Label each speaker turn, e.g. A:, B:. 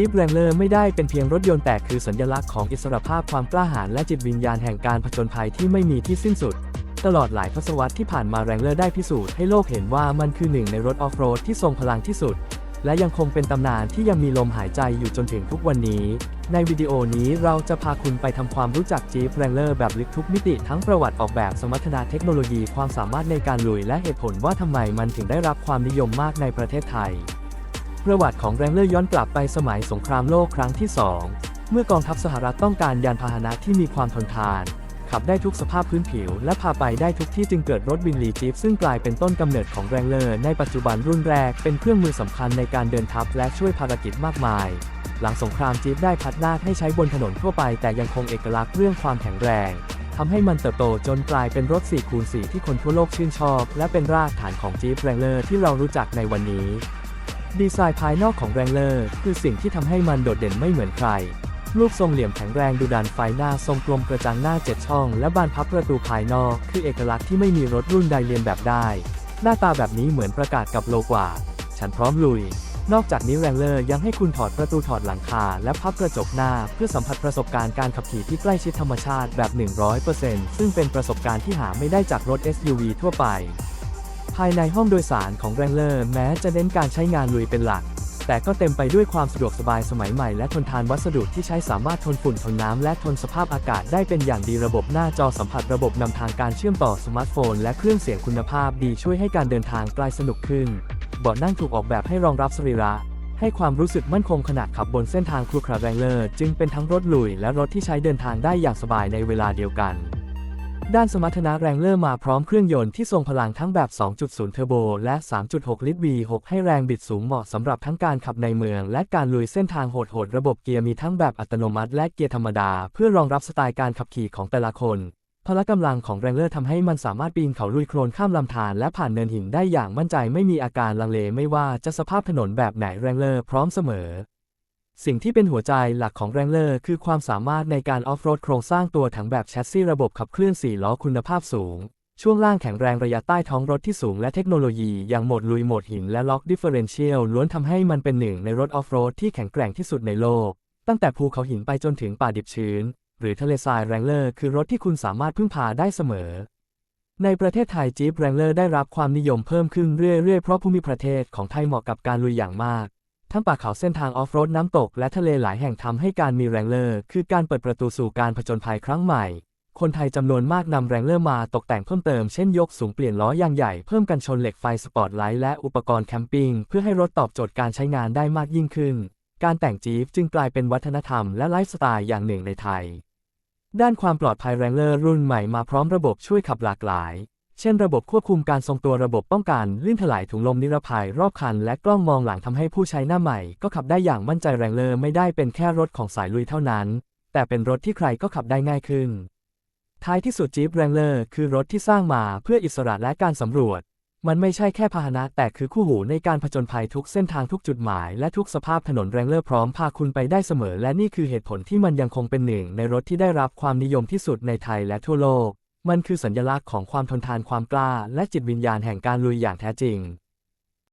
A: จี๊ปแรงเลอร์ไม่ได้เป็นเพียงรถยนต์แต่คือสัญลักษณ์ของอิสรภาพความกล้าหาญและจิตวิญญาณแห่งการผจญภัยที่ไม่มีที่สิ้นสุด ตลอดหลายทศวรรษที่ผ่านมาแรงเลอร์ได้พิสูจน์ให้โลกเห็นว่ามันคือหนึ่งในรถออฟโรดที่ทรงพลังที่สุด และยังคงเป็นตำนานที่ยังมีลมหายใจอยู่จนถึงทุกวันนี้ ในวิดีโอนี้เราจะพาคุณไปทำความรู้จัก Jeep Wrangler แบบลึกทุกมิติทั้งประวัติออกแบบสมรรถนะเทคโนโลยีความสามารถในการลุยและเหตุผลว่าทำไมมันถึงได้รับความนิยมมากในประเทศไทย ประวัติของ Wrangler ย้อนกลับไปสมัยสงครามโลกครั้งที่ 2 เมื่อกองทัพสหรัฐต้องการยานพาหนะที่มีความทนทาน ขับได้ทุกสภาพพื้นผิว และพาไปได้ทุกที่จึงเกิดรถวินลีจีฟซึ่งกลายเป็นต้นกำเนิดของแรงเลอร์ในปัจจุบันรุ่นแรกเป็นเครื่องมือสำคัญในการเดินทัพและช่วยภารกิจมากมาย หลังสงครามจีฟได้พัฒนาให้ใช้บนถนนทั่วไป แต่ยังคงเอกลักษณ์เรื่องความแข็งแรงทำให้มันเติบโตจนกลายเป็นรถ4คูณ4ที่คนทั่วโลกชื่นชอบ และเป็นรากฐานของจีฟแรงเลอร์ที่เรารู้จักในวันนี้ ดีไซน์ภายนอกของแรงเลอร์คือสิ่งที่ทำให้มันโดดเด่นไม่เหมือนใคร รูปทรงเหลี่ยมแข็งแรงดูดันไฟหน้าทรงกลมกระจังหน้า7ช่อง และบานพับประตูภายนอกคือเอกลักษณ์ที่ไม่มีรถรุ่นใดเรียนแบบได้ หน้าตาแบบนี้เหมือนประกาศกับโลกว่า ฉันพร้อมลุย นอกจากนี้แรงเลอร์ยังให้คุณถอดประตูถอดหลังคา และพับกระจกหน้า เพื่อสัมผัสประสบการณ์การขับขี่ที่ใกล้ชิดธรรมชาติแบบ 100%ซึ่งเป็นประสบการณ์ที่หาไม่ได้จากรถ SUV ทั่วไปายในห้องโดยสารของแรงเลอร์แม้จะเน้นการใช้งานลุยเป็นหลัก แต่ก็เต็มไปด้วยความสะดวกสบายสมัยใหม่และทนทานวัสดุที่ใช้สามารถทนฝุ่นทนน้ำและทนสภาพอากาศได้เป็นอย่างดีระบบหน้าจอสัมผัสระบบนำทางการเชื่อมต่อสมาร์ทโฟน และเครื่องเสียงคุณภาพดีช่วยให้การเดินทางกลายสนุกขึ้นเบาะนั่งถูกออกแบบให้รองรับสรีระให้ความรู้สึกมั่นคงขณะขับบนเส้นทางครูคราแรงเลอร์จึงเป็นทั้งรถลุยและรถที่ใช้เดินทางได้อย่างสบายในเวลาเดียวกัน ด้านสมรรถนะแรงเลอร์มาพร้อมเครื่องยนต์ที่ทรงพลังทั้งแบบ 2.0 เทอร์โบ และ 3.6 ลิตร V6 ให้แรงบิดสูงเหมาะสำหรับทั้งการขับในเมือง และการลุยเส้นทางโหดๆ ระบบเกียร์มีทั้งแบบอัตโนมัติ และเกียร์ธรรมดา เพื่อรองรับสไตล์การขับขี่ของแต่ละคน พละกำลังของแรงเลอร์ทำให้มันสามารถปีนเขาลุยโคลนข้ามลำธารและผ่านเนินหินได้อย่างมั่นใจไม่มีอาการลังเลไม่ว่าจะสภาพถนนแบบไหนแรงเลอร์พร้อมเสมอ สิ่งที่เป็นหัวใจหลักของแรงเลอร์คือความสามารถในการออฟโรดโครงสร้างตัวถังแบบแชสซีระบบขับเคลื่อน4ล้อคุณภาพสูง ช่วงล่างแข็งแรงระยะใต้ท้องรถที่สูงและเทคโนโลยีอย่างโหมดลุยโหมดหินและล็อกดิเฟอเรนเชียลล้วนทำให้มันเป็นหนึ่งในรถออฟโรดที่แข็งแกร่งที่สุดในโลก ตั้งแต่ภูเขาหินไปจนถึงป่าดิบชื้น หรือทะเลทรายแรงเลอร์คือรถที่คุณสามารถพึ่งพาได้เสมอ ในประเทศไทยจี p แรงเลอร์ได้รับความนิยมเพิ่มขึ้นเรื่อยๆเพราะภูมิประเทศของไทยเหมาะกับการลุยอย่างมาก ทั้งป่าเขาเส้นทางออฟโรดน้ำตกและทะเลหลายแห่งทำให้การมีแรงเลอร์คือการเปิดประตูสู่การผจญภัยครั้งใหม่ คนไทยจำนวนมากนำแรงเลอร์มาตกแต่งเพิ่มเติมเช่นยกสูงเปลี่ยนล้อยางใหญ่เพิ่มกันชนเหล็กไฟสปอตไลท์และอุปกรณ์แคมปิ้งเพื่อให้รถตอบโจทย์การใช้งานได้มากยิ่งขึ้น การแต่งจี๊ปจึงกลายเป็นวัฒนธรรมและไลฟ์สไตล์อย่างหนึ่งในไทย ด้านความปลอดภัยแรงเลอร์รุ่นใหม่มาพร้อมระบบช่วยขับหลากหลาย เช่นระบบควบคุมการทรงตัวระบบป้องกันลื่นถลายถุงลมนิรภัยรอบคัน และกล้องมองหลังทำให้ผู้ใช้หน้าใหม่ ก็ขับได้อย่างมั่นใจแรงเลอร์ไม่ได้เป็นแค่รถของสายลุยเท่านั้น แต่เป็นรถที่ใครก็ขับได้ง่ายขึ้น ท้ายที่สุดจี p แรงเลอร์คือรถที่สร้างมาเพื่ออิสระและการสำรวจ มันไม่ใช่แค่พาหนะแต่คือคู่หูในการผจญภัยทุกเส้นทางทุกจุดหมาย และทุกสภาพถนนแรงเลอร์พร้อมพาคุณไปได้เสมอ และนี่คือเหตุผลที่มันยังคงเป็นหนึ่ง ในรถที่ได้รับความนิยมที่สุดในไทยและทั่วโลก มันคือสัญลักษณ์ของความทนทานความกล้า และจิตวิญญาณแห่งการลุยอย่างแท้จริง